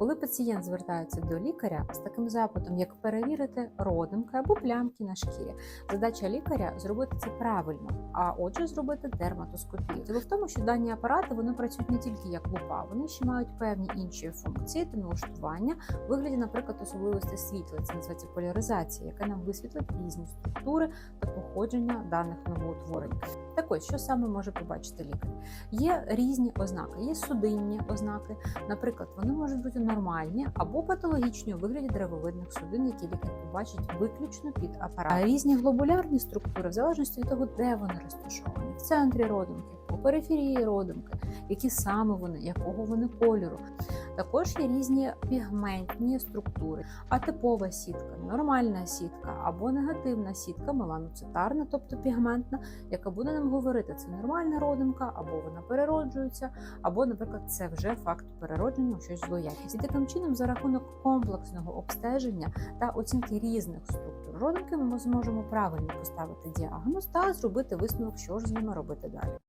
Коли пацієнт звертається до лікаря з таким запитом, як перевірити родимки або плямки на шкірі, задача лікаря зробити це правильно, а отже, зробити дерматоскопію. Діло в тому, що дані апарати вони працюють не тільки як лупа, вони ще мають певні інші функції та налаштування вигляді, наприклад, особливостей світла. Це називається поляризація, яка нам висвітлить різні структури та походження даних новоутворень. Так ось, що саме може побачити лікар? Є різні ознаки, є судинні ознаки. Наприклад, вони можуть бути нормальні або патологічні у вигляді древовидних судин, які лікар побачить виключно під апаратом. Різні глобулярні структури, в залежності від того, де вони розташовані, в центрі родинки, по периферії родинки, які саме вони, якого вони кольору. Також є різні пігментні структури, атипова сітка, нормальна сітка або негативна сітка, меланоцитарна, тобто пігментна, яка буде нам говорити, це нормальна родинка, або вона перероджується, або, наприклад, це вже факт переродження щось злоякість. І таким чином, за рахунок комплексного обстеження та оцінки різних структур родинки, ми зможемо правильно поставити діагноз та зробити висновок, що ж з ними робити далі.